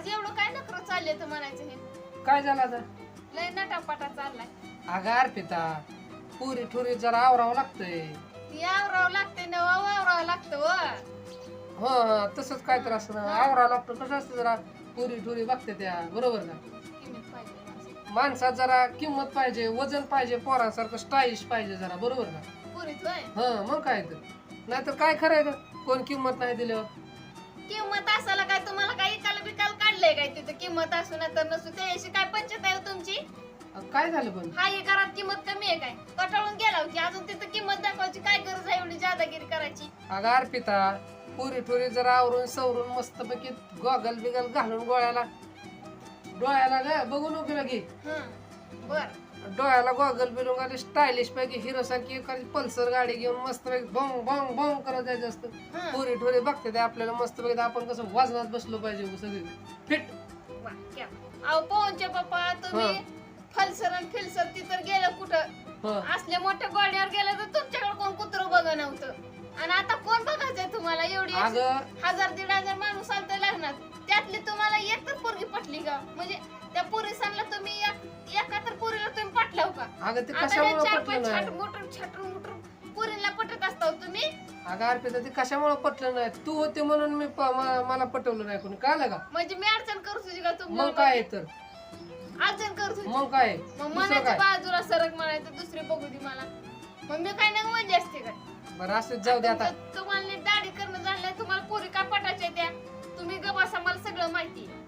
आज एवढं काय नखरं चालले तर म्हणायचं हे? काय झालं आता? लय नटापटा चाललाय. अगं अर्पिता पुरी ठुरी जरा आवरावं लागतंय. यावरावं लागते ना वावरावं लागतं व हो हो, तसंच काय तर असं आवरावं लागतं. कसं असतं जरा पुरी ठुरी बघते त्या बरोबर ना? किंमत पाहिजे माणसाची. माणसात जरा किंमत पाहिजे वजन पाहिजे पोरांसारखं स्टाईलिश पाहिजे जरा बरोबर ना? होय? हा मग काय तर. नाहीतर काय खरंय कोण किंमत नाही दिल्यावर किंमत असायला काय तुम्हाला काय इकाल बिकाल काढलंय काय तिथं किंमत असू ना तर नसू त्याशी काय पंचत आहे हो तुमची? अ, काय झालं पण? हा हे घरात किंमत कमी आहे काय? कटाळून गेला की अजून तिथं किंमत दाखवायची काय गरज आहे एवढी जादागिरी करायची? अगं अर्पिता पुरी ठुरी जरा आवरून सवरून मस्तपैकी गॉगल बिगल घालून गोळ्याला डोळ्याला ग बघू नको लगी हं बर. डोळ्याला गॉगल बिलून घाली स्टायलिश पैकी हिरो सारखी एखादी पल्सर गाडी घेऊन मस्त पैकी बंग बंग बंग करत जायचं असतं. हं. पुरी ठुरी बघते ते आपल्याला मस्त पैकी आपण कसं वजनात बसलो पाहिजे सगळी. फिट. घ्या. अहो पोहनचे पप्पा तुम्ही फलसर आणि फिलसर ती तर गेलं कुठं. असल्या मोठ्या गोड्यावर गेलं तर तुमच्याकडे कोण कुत्र बघ नव्हतं. आणि आता कोण बघायचंय तुम्हाला? एवढी हजार दीड हजार माणूस आलत लग्नात. त्यातली तुम्हाला एक तर पोरगी पटली का? म्हणजे त्या पोरिसांना तुम्ही एक- तर पोरीला तुम्ही पटलाव का? आता चार पाच छाट मोटर छाटर मोटर पोरीला पटत असता तुम्ही? अगं अर्पिता ते कशामुळे पटलं नाही? तू होते म्हणून मी प- म- मला पटवलं नाही कोणी. काय का? म्हणजे मी अडचण करत होती का मग तुम्ही काय आहे तर? अडचण करत होती मग काय मग दुसरं मनाच्या काय? बाजूला सरक म्हणायचं दुसरी बघू दे मला. मग मी काय नाही म्हणजे असते काय बरं असंच जाऊ दे आता. तुम्हाला नीट दाढी करणं झालं तुम्हाला पोरी का पटायच्या त्या? तुम्ही ग बसा मला सगळं माहिती आहे.